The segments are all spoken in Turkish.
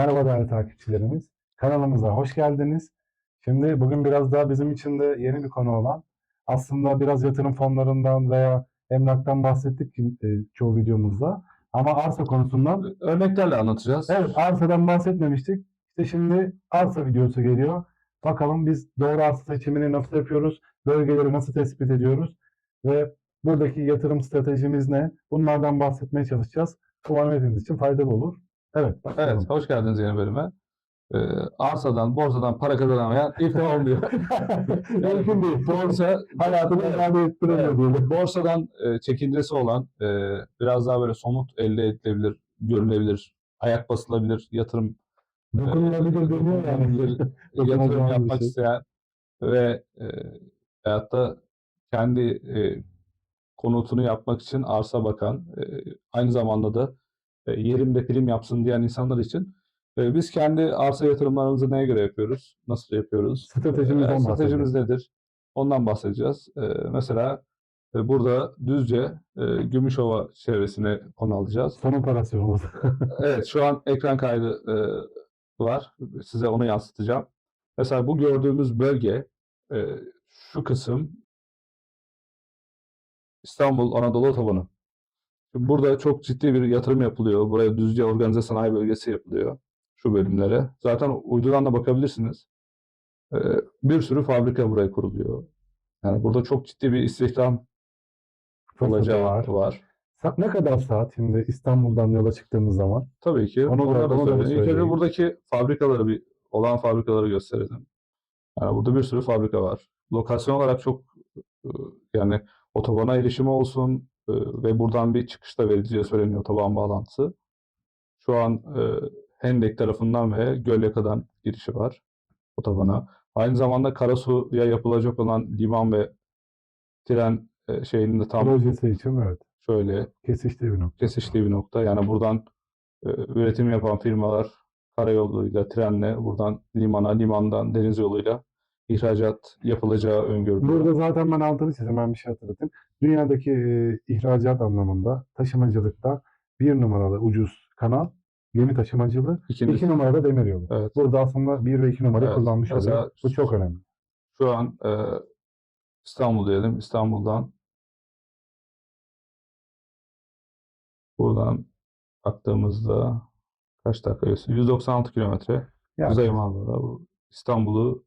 Merhaba değerli takipçilerimiz. Kanalımıza hoş geldiniz. Şimdi bugün biraz daha bizim için de yeni bir konu olan aslında biraz yatırım fonlarından veya emlaktan bahsettik e, çoğu videomuzda. Ama arsa konusundan Örneklerle anlatacağız. evet arsadan bahsetmemiştik. İşte şimdi arsa videosu geliyor. Bakalım biz doğru arsa seçimini nasıl yapıyoruz? Bölgeleri nasıl tespit ediyoruz? Ve buradaki yatırım stratejimiz ne? Bunlardan bahsetmeye çalışacağız. Umarım hepimiz için faydalı olur. Evet, başlayalım. Evet, hoş geldiniz yeni bölüme. Ee, arsadan, borsadan para kazanamayan iflah olmuyor. Mümkün değil. Borsa, Hayatını ifade ettiremiyor diyelim. borsadan e, çekincesi olan, e, biraz daha böyle somut elde edilebilir, görülebilir, ayak basılabilir, yatırım Dokunulabilir deniyor yani. yatırım bir yapmak şey. isteyen ve e, hayatta kendi e, konutunu yapmak için arsa bakan, e, aynı zamanda da e, yerimde prim yapsın diyen insanlar için e, biz kendi arsa yatırımlarımızı neye göre yapıyoruz? Nasıl yapıyoruz? Stratejimizden E, Stratejimiz nedir? Ondan bahsedeceğiz. E, mesela e, burada Düzce, e, Gümüşova çevresine konu alacağız. Son operasyonumuz. Evet, şu an ekran kaydı e, var. Size onu yansıtacağım. Mesela bu gördüğümüz bölge, e, şu kısım İstanbul Anadolu Otobanı. Şimdi burada çok ciddi bir yatırım yapılıyor. Buraya Düzce Organize Sanayi Bölgesi yapılıyor. Şu bölümlere. Zaten uydudan da bakabilirsiniz. E, bir sürü fabrika buraya kuruluyor. Yani burada çok ciddi bir istihdam olacağı var. var. Sa- Ne kadar saat şimdi İstanbul'dan yola çıktığımız zaman? Tabii ki. Onu da- Onları da söyleyeyim. İlk önce buradaki fabrikaları bir olan fabrikaları gösterelim. Yani burada bir sürü fabrika var. Lokasyon olarak çok e, yani otobana erişimi olsun e, ve buradan bir çıkış da verileceği söyleniyor otoban bağlantısı. Şu an e, Hendek tarafından ve Gölyaka'dan girişi var otobana. Aynı zamanda Karasu'ya yapılacak olan liman ve tren e, şeyinin de tam Projesi için evet. şöyle Kesiştiği bir nokta. kesiştiği bir nokta. Yani buradan e, üretim yapan firmalar karayoluyla, trenle buradan limana, limandan deniz yoluyla ihracat yapılacağı öngörülüyor. Burada zaten ben altını çizdim. Ben bir şey hatırlatayım. Dünyadaki e, ihracat anlamında taşımacılıkta bir numaralı ucuz kanal gemi taşımacılığı. İkinci, iki numarada demir evet, Burada aslında bir ve iki numarayı Evet, kullanmış mesela oluyor. Bu çok önemli. şu an e, İstanbul diyelim. İstanbul'dan buradan baktığımızda kaç dakika gösteriyor? 196 kilometre. Yani, Kuzey Marmara. Bu İstanbul'u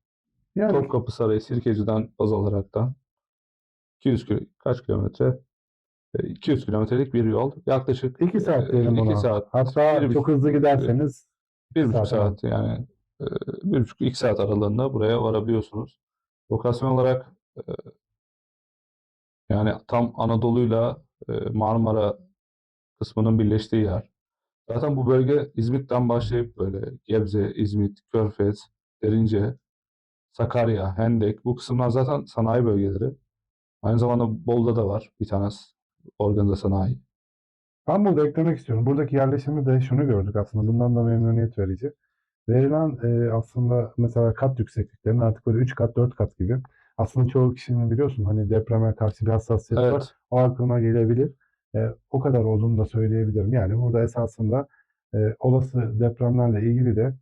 yani Topkapı Sarayı Sirkeci'den baz alaraktan 200 kilo, kaç kilometre? E, 200 kilometrelik bir yol. Yaklaşık iki saat diyelim e, ona. iki saat, Hatta bir çok hızlı giderseniz bir buçuk saat, saat yani e, bir buçuk iki saat aralığında buraya varabiliyorsunuz. Lokasyon olarak e, yani tam Anadolu'yla e, Marmara kısmının birleştiği yer. Zaten bu bölge İzmit'ten başlayıp böyle Gebze, İzmit, Körfez, Derince, Sakarya, Hendek bu kısımlar zaten sanayi bölgeleri. Aynı zamanda Bolu'da da var bir tane organize sanayi. Ben burada eklemek istiyorum. Buradaki yerleşimi de şunu gördük aslında. Bundan da memnuniyet verici. Verilen e, aslında mesela kat yüksekliklerinin artık böyle 3 kat 4 kat gibi. Aslında çoğu kişinin biliyorsun hani depreme karşı bir hassasiyet var. Evet, O aklına gelebilir. E, o kadar olduğunu da söyleyebilirim. Yani burada esasında e, olası depremlerle ilgili de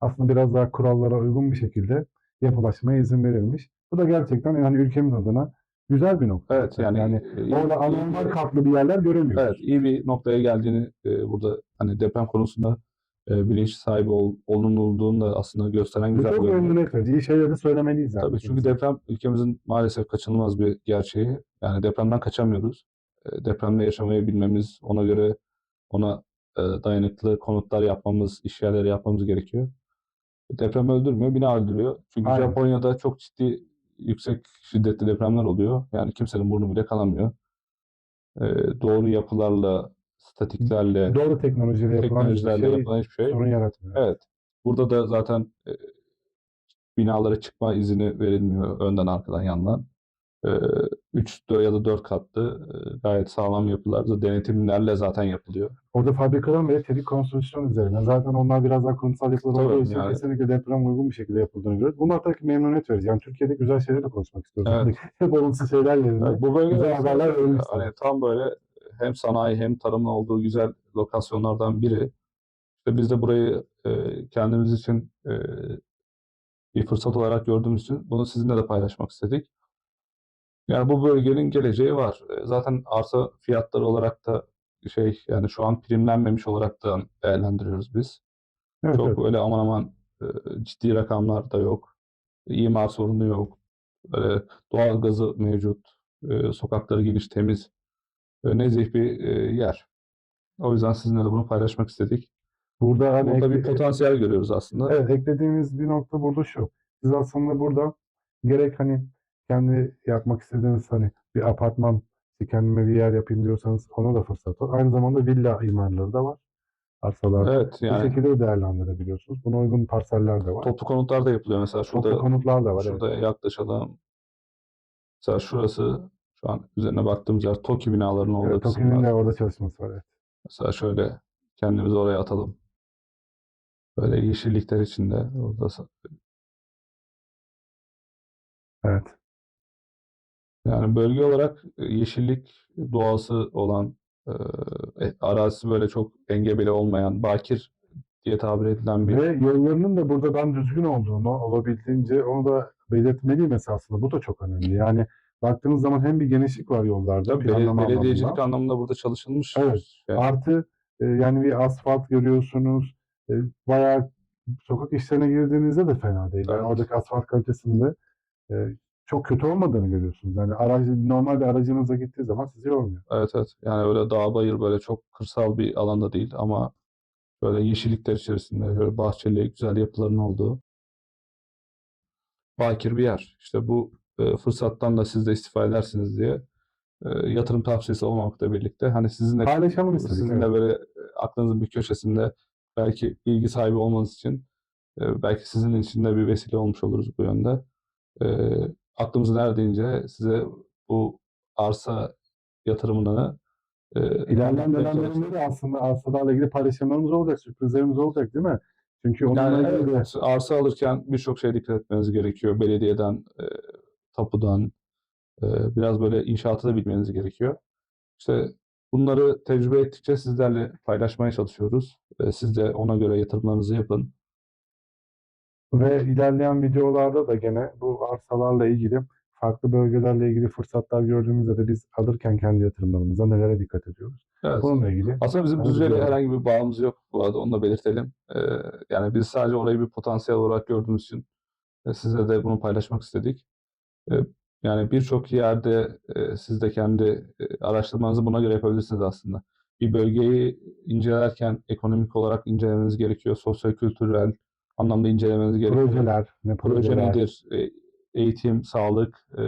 aslında biraz daha kurallara uygun bir şekilde yapılaşmaya izin verilmiş. Bu da gerçekten yani ülkemiz adına güzel bir nokta. evet yani, e, iyi- Orada anormal katlı bir yerler göremiyoruz. Evet, iyi bir noktaya geldiğini e, burada hani deprem konusunda e, bilinç sahibi ol, olunulduğunu da aslında gösteren Bu güzel çok bir bölüm. memnuniyet verici. İyi şeyleri söylemeliyiz yani. Tabii çünkü deprem ülkemizin maalesef kaçınılmaz bir gerçeği. Yani depremden kaçamıyoruz. E, depremde yaşamayı bilmemiz, ona göre ona e, dayanıklı konutlar yapmamız, iş yerleri yapmamız gerekiyor. Deprem öldürmüyor, bina öldürüyor. Çünkü Aynen. Japonya'da çok ciddi yüksek şiddetli depremler oluyor. Yani kimsenin burnu bile kanamıyor. E, doğru yapılarla, statiklerle, Doğru teknolojiyle yapılan teknolojilerle şey yapılan hiçbir şey sorun yaratmıyor. Evet. Burada da zaten e, binalara çıkma izni verilmiyor önden arkadan yandan. 3 ya da 4 katlı e, gayet sağlam yapılarda denetimlerle zaten yapılıyor. Orada fabrikaların bile çelik konstrüksiyon üzerine. Zaten onlar biraz daha kurumsal yapılar Tabii, olduğu için yani- kesinlikle deprem uygun bir şekilde yapıldığını görüyoruz. Bunlar tabii ki memnuniyet verici. Yani Türkiye'de güzel şeyleri de konuşmak istiyoruz. Evet. Hep olumsuz şeyler yerine. Evet, bu bölge Güzel haberler verilmiş hani tam böyle hem sanayi hem tarımın olduğu güzel lokasyonlardan biri. İşte biz de burayı e, kendimiz için e, bir fırsat olarak gördüğümüz için bunu sizinle de paylaşmak istedik. Yani bu bölgenin geleceği var. E, Zaten arsa fiyatları olarak da şey yani şu an primlenmemiş olarak da değerlendiriyoruz biz. Evet, Çok evet. öyle aman aman e, ciddi rakamlar da yok. İmar sorunu yok. Böyle doğal gazı mevcut. E, sokakları geniş, temiz. E, nezih bir e, yer. O yüzden sizinle de bunu paylaşmak istedik. Burada hani Burada bir ekle- potansiyel görüyoruz aslında. Evet, eklediğimiz bir nokta burada şu. Siz aslında burada gerek hani kendi yapmak istediğiniz hani bir apartman, kendime bir yer yapayım diyorsanız ona da fırsat var. Aynı zamanda villa imarları da var. Arsalar. Evet Bu yani şekilde de değerlendirebiliyorsunuz. Buna uygun parseller de var. toplu konutlar da yapılıyor mesela Toplu şurada konutlar da var. evet. şurada yaklaşalım. Mesela şurası şu an üzerine baktığımız yer TOKİ binalarının olduğu Evet. TOKİ'nin de orada çalışması var. Evet. Mesela şöyle kendimizi oraya atalım. Böyle yeşillikler içinde. Orada sa- Evet. Yani bölge olarak e, yeşillik doğası olan e, e, arazisi böyle çok engebeli olmayan, bakir diye tabir edilen bir Ve yollarının da burada ben düzgün olduğunu olabildiğince onu da belirtmeliyim esasında. Bu da çok önemli. Yani baktığınız zaman hem bir genişlik var yollarda Tabii planlama belediyecilik anlamında. anlamında burada çalışılmış. Evet. Yani Artı e, yani bir asfalt görüyorsunuz. E, bayağı sokak işlerine girdiğinizde de fena değil. Yani Evet. oradaki asfalt kalitesinde e, çok kötü olmadığını görüyorsunuz. Yani aracı, normal bir aracınızla gittiği zaman sizi yormuyor. Evet evet. Yani öyle dağ bayır böyle çok kırsal bir alanda değil ama böyle yeşillikler içerisinde böyle bahçeli güzel yapıların olduğu bakir bir yer. İşte bu e, fırsattan da siz de istifade edersiniz diye e, yatırım tavsiyesi olmamakla birlikte hani sizin de Paylaşalım istedik. sizin evet. böyle e, aklınızın bir köşesinde belki bilgi sahibi olmanız için e, belki sizin için de bir vesile olmuş oluruz bu yönde. E, aklımızın erdiğince size bu arsa yatırımını e, İlerleyen dönemlerinde de aslında arsalarla ilgili paylaşımlarımız olacak, sürprizlerimiz olacak değil mi? Çünkü onunla Yani ilgili evet, arsa alırken birçok şeye dikkat etmeniz gerekiyor. Belediyeden, e, tapudan, e, biraz böyle inşaatı da bilmeniz gerekiyor. İşte bunları tecrübe ettikçe sizlerle paylaşmaya çalışıyoruz. E, siz de ona göre yatırımlarınızı yapın. Ve ilerleyen videolarda da gene bu arsalarla ilgili farklı bölgelerle ilgili fırsatlar gördüğümüzde de biz alırken kendi yatırımlarımıza nelere dikkat ediyoruz. Evet. Bununla ilgili Aslında bizim Düzce'yle herhangi bir bağımız yok bu arada onu da belirtelim. E, yani biz sadece orayı bir potansiyel olarak gördüğümüz için e, size de bunu paylaşmak istedik. E, yani birçok yerde e, siz de kendi e, araştırmanızı buna göre yapabilirsiniz aslında. Bir bölgeyi incelerken ekonomik olarak incelemeniz gerekiyor. Sosyokültürel anlamda incelemeniz gerekiyor. projeler, ne Proje projeler, nedir? E, eğitim, sağlık e,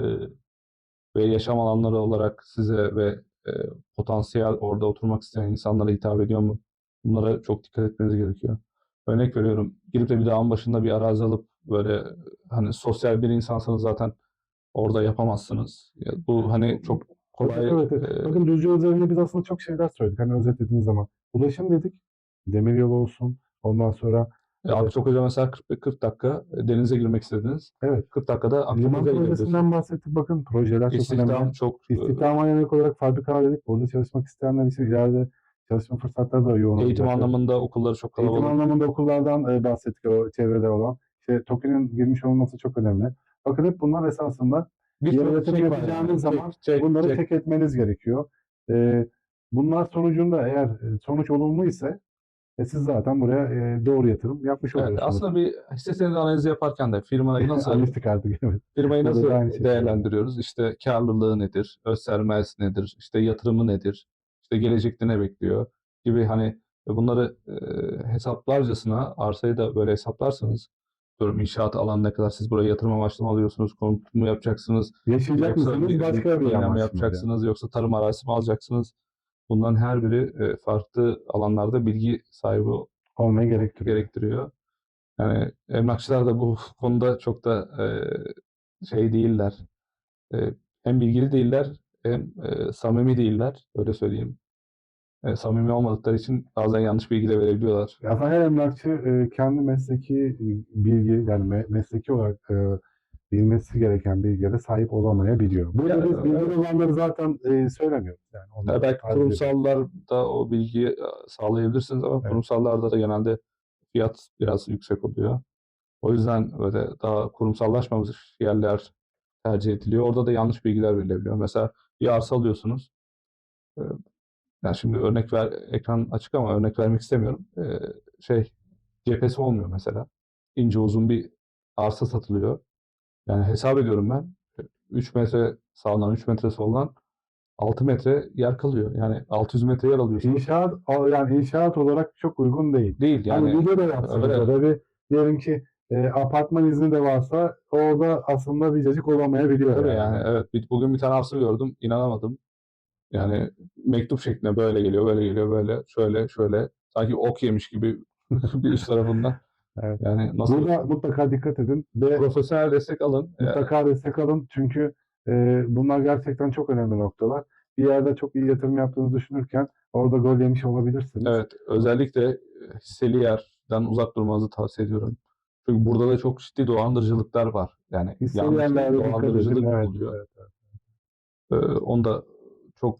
ve yaşam alanları olarak size ve e, potansiyel orada oturmak isteyen insanlara hitap ediyor mu? Bunlara çok dikkat etmeniz gerekiyor. Örnek veriyorum, girip de bir dağın başında bir arazi alıp böyle hani sosyal bir insansanız zaten orada yapamazsınız. Ya bu hani çok kolay Evet, evet. e, Bakın Düzce üzerinde biz aslında çok şeyler söyledik. Hani özetlediğiniz zaman. Ulaşım dedik. Demiryolu olsun. Ondan sonra e, Akçakoca mesela 40, 40 dakika e, denize girmek istediniz. evet. 40 dakikada Liman Akçakoca'ya gidebilirsiniz. projesinden bahsettik. Bakın projeler çok İstihdam önemli. çok e, İstihdama yönelik olarak fabrikalar dedik. Burada çalışmak isteyenler için ileride çalışma fırsatları da yoğun eğitim olacak. anlamında okulları çok Eğitim kalabalık. anlamında okullardan e, bahsettik o çevrede olan. İşte TOKİ'nin girmiş olması çok önemli. Bakın hep bunlar esasında Bir yönetim şey yapacağınız yani. zaman Çek, çek, bunları çek. tek etmeniz gerekiyor. E, bunlar sonucunda eğer sonuç olumlu ise e, siz zaten buraya e, doğru yatırım yapmış Evet, oluyorsunuz. aslında bir hisse senedi analizi yaparken de firmayı nasıl Analistik artık evet. firmayı nasıl şekilde. değerlendiriyoruz? İşte karlılığı nedir? Öz sermayesi nedir? İşte yatırımı nedir? İşte gelecekte ne bekliyor? Gibi hani bunları e, hesaplarcasına arsayı da böyle hesaplarsanız diyorum inşaat alan ne kadar siz buraya yatırım amaçlı mı alıyorsunuz? Konut mu yapacaksınız? Yaşayacak mısınız? Başka bir amaç yapacaksınız? Yoksa tarım arazisi mi alacaksınız? Bunların her biri e, farklı alanlarda bilgi sahibi Olmayı gerektiriyor. gerektiriyor. Yani emlakçılar da bu konuda çok da e, şey değiller. E, hem bilgili değiller hem e, samimi değiller. Öyle söyleyeyim. E, samimi olmadıkları için bazen yanlış bilgi de verebiliyorlar. Aslında her emlakçı e, kendi mesleki bilgi yani me- mesleki olarak e, bilmesi gereken bilgilere sahip olamayabiliyor. Burada Ya, biz bilgi evet. olanları zaten e, söylemiyoruz. Yani Ya onları belki takip ediyoruz. kurumsallarda o bilgiyi e, sağlayabilirsiniz ama Evet. kurumsallarda da genelde fiyat biraz yüksek oluyor. O yüzden böyle daha kurumsallaşmamış yerler tercih ediliyor. Orada da yanlış bilgiler verilebiliyor. Mesela bir arsa alıyorsunuz. Ee, Yani şimdi örnek ver, ekran açık ama örnek vermek istemiyorum. Ee, şey, cephesi olmuyor mesela. İnce uzun bir arsa satılıyor. Yani hesap ediyorum ben. 3 metre sağdan, 3 metre soldan 6 metre yer kalıyor. Yani 600 metre yer alıyorsunuz. İnşaat yani inşaat olarak çok uygun değil. Değil Yani yani. video da yapsanız öyle. ya da bir diyelim ki e, apartman izni de varsa orada aslında bir cacık olamayabiliyor. Tabii yani. yani evet bir- bugün bir tane arsa gördüm inanamadım. Yani mektup şeklinde böyle geliyor böyle geliyor böyle şöyle şöyle sanki ok yemiş gibi bir üst tarafından. Evet. Yani nasıl Burada mutlaka dikkat edin ve profesyonel destek alın. Mutlaka destek alın çünkü e, bunlar gerçekten çok önemli noktalar. Bir yerde çok iyi yatırım yaptığınızı düşünürken orada gol yemiş olabilirsiniz. Evet özellikle e, hisseli yerden uzak durmanızı tavsiye ediyorum. Çünkü burada da çok ciddi dolandırıcılıklar var. Yani Hisseli yerlerde edin. dolandırıcılık Evet, oluyor. evet, evet. Ee, onu da çok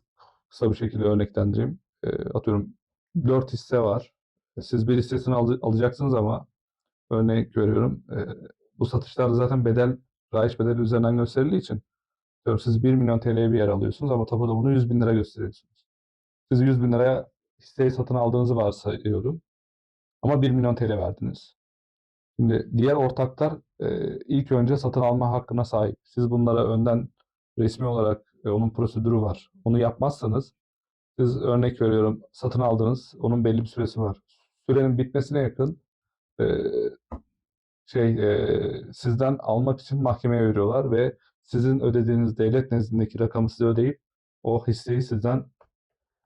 kısa bir şekilde örneklendireyim. Ee, atıyorum 4 hisse var. Siz bir hissesini al- alacaksınız ama örnek veriyorum. e, bu satışlarda zaten bedel, rayiç bedeli üzerinden gösterildiği için diyorum siz 1 milyon TL'ye bir yer alıyorsunuz ama tapuda bunu 100 bin lira gösteriyorsunuz. Siz 100 bin liraya hisseyi satın aldığınızı varsayıyorum. Ama 1 milyon TL verdiniz. Şimdi diğer ortaklar e, ilk önce satın alma hakkına sahip. Siz bunlara önden resmi olarak e, onun prosedürü var. Onu yapmazsanız siz örnek veriyorum satın aldınız. Onun belli bir süresi var. Sürenin bitmesine yakın e, şey e, sizden almak için mahkemeye veriyorlar ve sizin ödediğiniz devlet nezdindeki rakamı size ödeyip o hisseyi sizden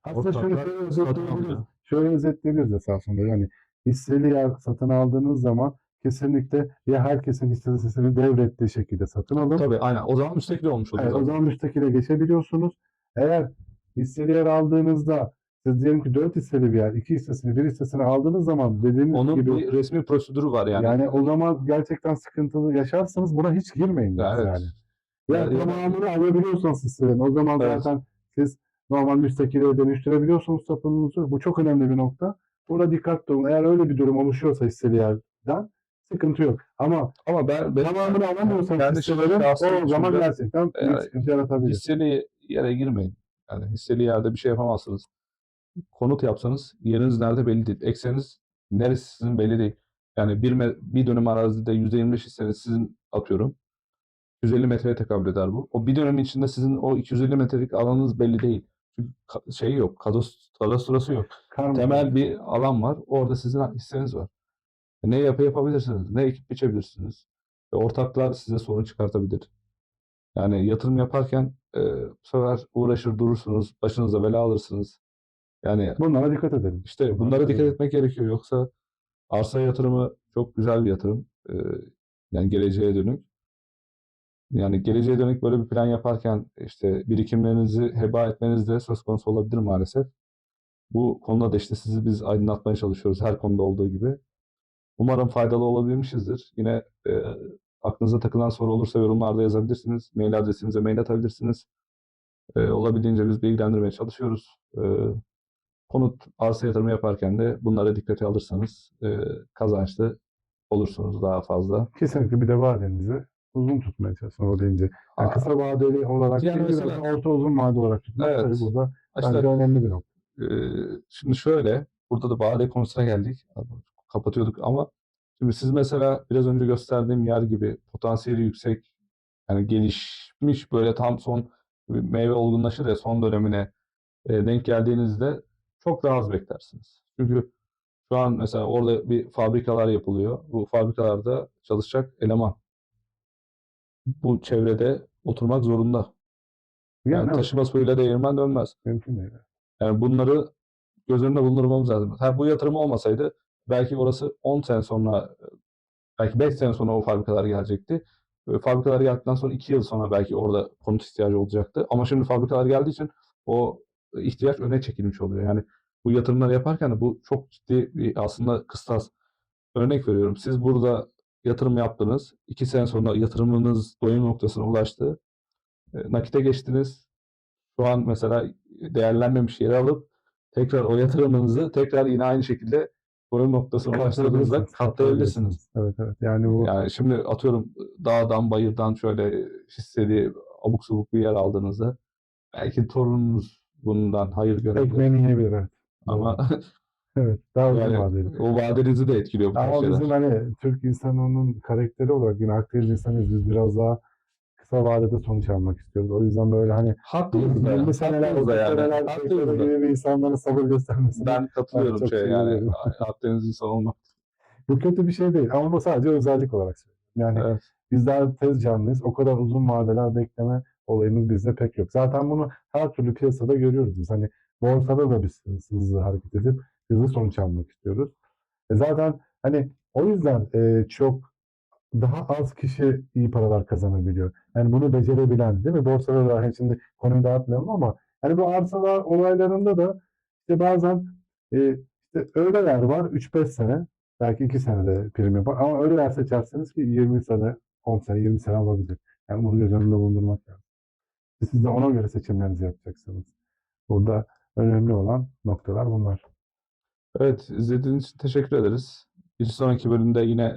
Aslında şöyle, şöyle özetleyebiliriz. Şöyle özetleyebiliriz esasında. Yani hisseli yer satın aldığınız zaman kesinlikle ya herkesin hissesini devrettiği şekilde satın alın. tabii aynen o zaman müstakil olmuş oluyor. Evet, o zaman müstakile geçebiliyorsunuz. Eğer hisseli yer aldığınızda siz diyelim ki 4 hisseli bir yer, 2 hissesini, 1 hissesini aldığınız zaman dediğiniz Onun gibi bir resmi prosedürü var yani. yani o zaman gerçekten sıkıntılı yaşarsınız. Buna hiç girmeyin Ya yani. evet. Ya Yani- tamamını alabiliyorsanız hisselerin o zaman Evet. zaten siz normal müstakile dönüştürebiliyorsunuz tapununuzu. Bu çok önemli bir nokta. Burada dikkatli olun. Eğer öyle bir durum oluşuyorsa hisseli yerden sıkıntı yok. Ama Ama ben, ben tamamını alamıyorsanız kendi hisselerin o zaman gerçekten Yani sıkıntı yaratabilir. hisseli yere girmeyin. Yani hisseli yerde bir şey yapamazsınız. Konut yapsanız yeriniz nerede belli değil. Ekseniz neresi sizin belli değil. Yani bir, bir dönüm arazide %25 hisseniz sizin atıyorum. 150 metreye tekabül eder bu. O bir dönemin içinde sizin o 250 metrelik alanınız belli değil. Çünkü ka- şey yok, kadastrosu yok. Karma. Temel bir alan var. Orada sizin hisseniz var. Ne yapı yapabilirsiniz, ne ekip biçebilirsiniz. Ve ortaklar size sorun çıkartabilir. Yani yatırım yaparken e, bu sefer uğraşır durursunuz, başınıza bela alırsınız. Yani Bunlara dikkat edelim. işte bunlara dikkat etmek gerekiyor. Yoksa arsa yatırımı çok güzel bir yatırım. E, yani geleceğe dönük. Yani geleceğe dönük böyle bir plan yaparken işte birikimlerinizi heba etmeniz de söz konusu olabilir maalesef. Bu konuda da işte sizi biz aydınlatmaya çalışıyoruz her konuda olduğu gibi. Umarım faydalı olabilmişizdir. Yine e, aklınıza takılan soru olursa yorumlarda yazabilirsiniz. Mail adresimize mail atabilirsiniz. E, olabildiğince biz bilgilendirmeye çalışıyoruz. E, konut arsa yatırımı yaparken de bunlara dikkate alırsanız e, kazançlı olursunuz daha fazla. Kesinlikle bir de vadenizi uzun tutmaya çalışın o deyince. Yani Aa, kısa vadeli olarak Yani değil, mesela- orta uzun vade olarak tutmak Evet. tabii burada işte, bence önemli bir nokta. e, şimdi şöyle, burada da vade konusuna geldik. Kapatıyorduk ama şimdi siz mesela biraz önce gösterdiğim yer gibi potansiyeli yüksek, yani gelişmiş böyle tam son meyve olgunlaşır ya son dönemine e, denk geldiğinizde çok daha az beklersiniz. Çünkü şu an mesela orada bir fabrikalar yapılıyor. Bu fabrikalarda çalışacak eleman bu çevrede oturmak zorunda. Yani, Yani taşıma suyuyla değirmen dönmez. mümkün değil. Yani bunları göz önünde bulundurmamız lazım. Ha, bu yatırım olmasaydı belki orası 10 sene sonra belki 5 sene sonra o fabrikalar gelecekti. Fabrikalar geldikten sonra 2 yıl sonra belki orada konut ihtiyacı olacaktı. Ama şimdi fabrikalar geldiği için o ihtiyaç öne çekilmiş oluyor. Yani bu yatırımları yaparken de bu çok ciddi bir aslında kıstas. Örnek veriyorum. Siz burada yatırım yaptınız. 2 sene sonra yatırımınız doyum noktasına ulaştı. E, nakite geçtiniz. Şu an mesela değerlenmemiş yere alıp tekrar o yatırımınızı tekrar yine aynı şekilde doyum noktasına ulaştırdığınızda Katlayabilirsiniz. Evet evet. Yani bu Yani şimdi atıyorum dağdan bayırdan şöyle hissedi abuk subuk bir yer aldığınızda belki torununuz bundan hayır görebilir. ekmeğini yiyebilir evet. Ama Evet. Daha uzun yani vadeli. o vadenizi de etkiliyor bu Ama şeyler. bizim hani Türk insanının karakteri olarak yine Akdeniz insanıyız. Biz biraz daha kısa vadede sonuç almak istiyoruz. O yüzden böyle hani Haklıyız da, 20 seneler, haklıyız da 30 yani. seneler Haklıyız gibi bir insanların sabır göstermesi. Ben katılıyorum çok şey yani. Akdeniz insanı olmak. Bu kötü bir şey değil ama bu sadece özellik olarak söylüyorum. Yani Evet. biz daha tez canlıyız. O kadar uzun vadeler bekleme olayımız bizde pek yok. Zaten bunu her türlü piyasada görüyoruz biz. Hani borsada da biz hızlı hareket edip hızlı sonuç almak istiyoruz. E zaten hani o yüzden e, çok daha az kişi iyi paralar kazanabiliyor. Yani bunu becerebilen değil mi? Borsada da hani şimdi konuyu dağıtmayalım ama hani bu arsalar olaylarında da işte bazen e, işte öyleler var 3-5 sene belki 2 senede prim yapar ama öyleler seçerseniz ki 20 sene 10 sene 20 sene olabilir. Yani bunu göz önünde bulundurmak lazım. Siz de ona göre seçimlerinizi yapacaksınız. Burada önemli olan noktalar bunlar. Evet, izlediğiniz için teşekkür ederiz. Bir sonraki bölümde yine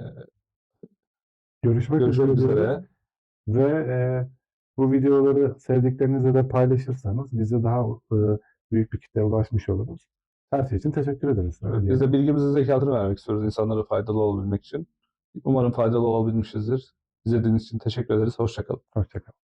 Görüşmek, görüşmek üzere. üzere. Ve e, bu videoları sevdiklerinizle de paylaşırsanız bize daha e, büyük bir kitleye ulaşmış oluruz. Her şey için teşekkür ederiz. Evet. Biz de bilgimizin zekatını vermek istiyoruz insanlara faydalı olabilmek için. Umarım faydalı olabilmişizdir. İzlediğiniz için teşekkür ederiz. Hoşçakalın. Hoşça kalın.